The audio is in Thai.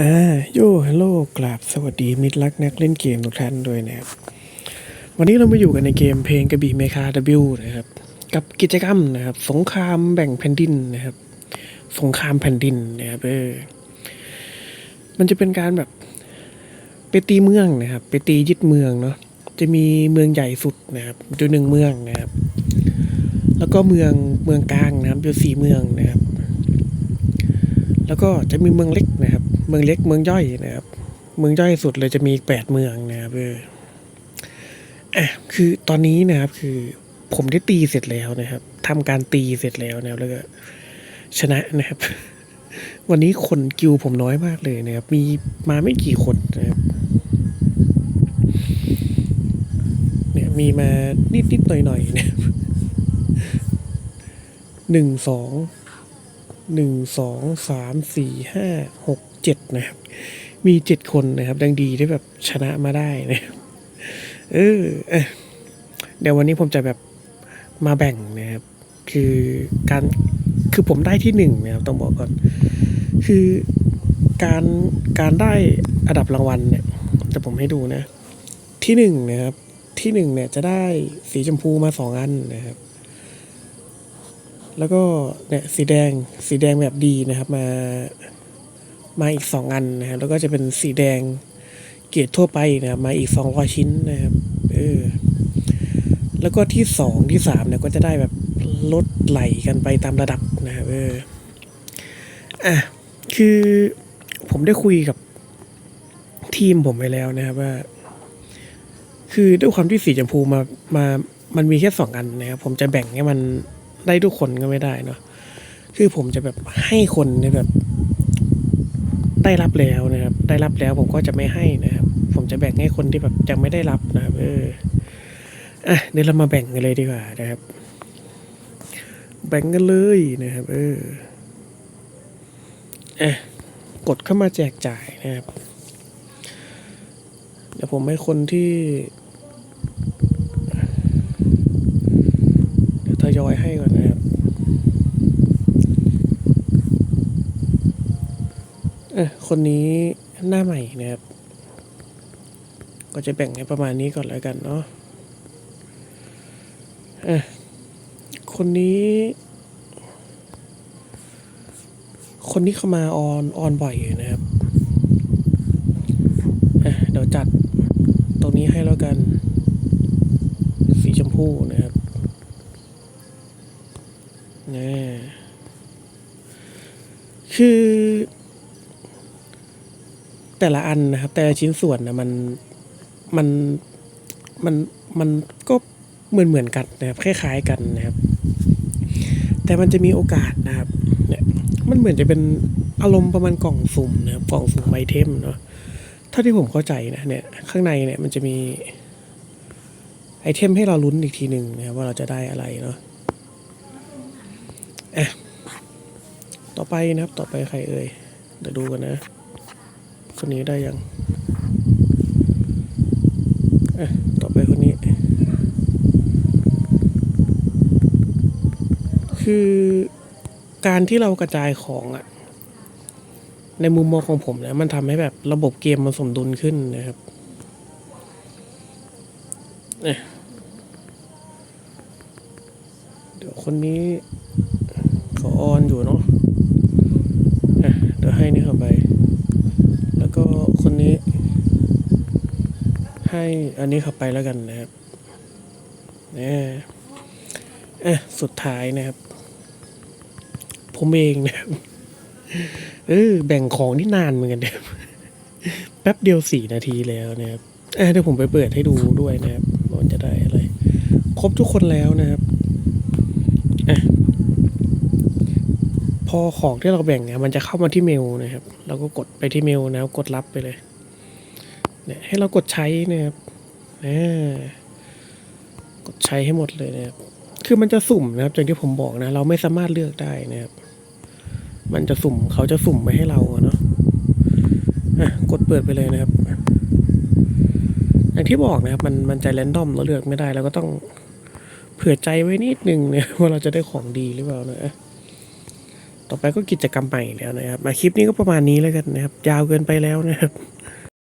อ่าโยฮัลโหลกราบสวัสดีมิตรรักนักเล่นเกมทุกท่านด้วยนะครับ วันนี้เรามาอยู่กันในเกมเพลงกระบี่เมคา W นะครับ กับกิจกรรมนะครับ สงครามแบ่งแผ่นดินนะครับ สงครามแผ่นดินนะครับเออมันจะเป็นการแบบไปตีเมืองนะครับ ไปตียึดเมืองเนาะจะมีเมืองใหญ่สุดนะครับอยู่หนึ่งเมืองนะครับ แล้วก็เมืองเมืองกลางนะครับอยู่สี่เมืองนะครับ แล้วก็จะมีเมืองเล็กนะครับ เมืองเล็กเมืองย่อยนะครับ เมืองย่อยสุดเลยจะมีแปดเมืองนะครับเอออะคือตอนนี้นะครับคือผมได้ตีเสร็จแล้วนะครับทำการตีเสร็จแล้วนะครับแล้วก็ชนะนะครับ วันนี้คนกิวผมน้อยมากเลยนะครับ มีมาไม่กี่คนนะครับเนี่ยมีมานิดนิดหน่อยหน่อยนะครับหนึ่งสองหนึ่งสองสามสี่ห้าหก เจ็ดนะครับ มีเจ็ดคนนะครับ ดังดีที่แบบชนะมาได้นะครับเออเอะเดี๋ยววันนี้ผมจะแบบมาแบ่งนะครับ คือการคือผมได้ที่หนึ่งนะครับต้องบอกก่อน คือการการได้อันดับรางวัลเนี่ยแต่ผมให้ดูนะ ที่หนึ่งนะครับ ที่หนึ่งเนี่ยจะได้สีชมพูมาสองอันนะครับ แล้วก็เนี่ยสีแดงสีแดงแบบดีนะครับ มา มาอีกสองอันนะครับแล้วก็จะเป็นสีแดงเกรดทั่วไปนะครับมาอีกสองร้อยชิ้นนะครับเออแล้วก็ที่สองที่สามเนี่ยก็จะได้แบบลดไหลกันไปตามระดับนะครับเอออะคือผมได้คุยกับทีมผมไปแล้วนะครับว่า คือด้วยความที่สีชมพูมามามันมีแค่สองอันนะครับผมจะแบ่งให้มันได้ทุกคนก็ไม่ได้เนาะคือผมจะแบบให้คนเนี่ยแบบ ได้รับแล้วนะครับ ได้รับแล้วผมก็จะไม่ให้นะครับ ผมจะแบ่งให้คนที่แบบยังไม่ได้รับนะครับเอออะเดี๋ยวเรามาแบ่งกันเลยดีกว่านะครับ แบ่งกันเลยนะครับ เอออะกดเข้ามาแจกจ่ายนะครับ เดี๋ยวผมให้คนที่เดี๋ยวทยอยให้ก่อนนะครับเอคนนี้หน้าใหม่นะครับ ก็จะแบ่งให้ประมาณนี้ก่อนแล้วกันเนาะเออคนนี้ คนนี้เข้ามาออนออนบ่อยอยู่นะครับเอะเดี๋ยวจัดตรงนี้ให้แล้วกัน สีชมพูนะครับนี่คือ แต่ละอันนะครับ แต่ละชิ้นส่วนนะมันมันมันมันก็เหมือนเหมือนกันนะครับคล้ายๆกันนะครับ แต่มันจะมีโอกาสนะครับเนี่ยมันเหมือนจะเป็นอารมณ์ประมาณกล่องสุ่มนะครับกล่องสุ่มไอเทมเนาะเท่าที่ผมเข้าใจนะเนี่ยข้างในเนี่ยมันจะมีไอเทมให้เราลุ้นอีกทีหนึ่งนะครับว่าเราจะได้อะไรเนาะอะต่อไปนะครับต่อไปใครเอ่ยเดี๋ยวดูกันนะ คนนี้ได้ยังเอะต่อไปคนนี้ คือการที่เรากระจายของอะในมุมมองของผมนะมันทำให้แบบระบบเกมมันสมดุลขึ้นนะครับเนี่ยเดี๋ยวคนนี้เขาออนอยู่เนาะอะเดี๋ยวให้นี่เข้าไป ก็คนนี้ ให้อันนี้เข้าไปแล้วกันนะครับเนี่ยอะสุดท้ายนะครับ ผมเองนะครับเออแบ่งของที่นานเหมือนกันนะครับแป๊บเดียวสี่นาทีแล้วนะครับอะเดี๋ยวผมไปเปิดให้ดูด้วยนะครับว่ามันจะได้อะไร ครบทุกคนแล้วนะครับอะ พ อของที่เราแบ่งเนี่ยมันจะเข้ามาที่เมลนะครับ เราก็กดไปที่เมลนะครับกดรับไปเลยเนี่ยให้เรากดใช้นะครับอ่ากดใช้ให้หมดเลยนะครับ คือมันจะสุ่มนะครับอย่างที่ผมบอกนะ เราไม่สามารถเลือกได้นะครับ มันจะสุ่มเขาจะสุ่มไปให้เราเนาะอะกดเปิดไปเลยนะครับ อย่างที่บอกนะครับ มันมันจะแรนดอมเราเลือกไม่ได้เราก็ต้องเผื่อใจไว้นิดนึงเนี่ยว่าเราจะได้ของดีหรือเปล่านะ ต่อไปก็กิจกรรมใหม่แล้วนะครับมาคลิปนี้ก็ประมาณนี้แล้วกันนะครับ ยาวเกินไปแล้วนะครับ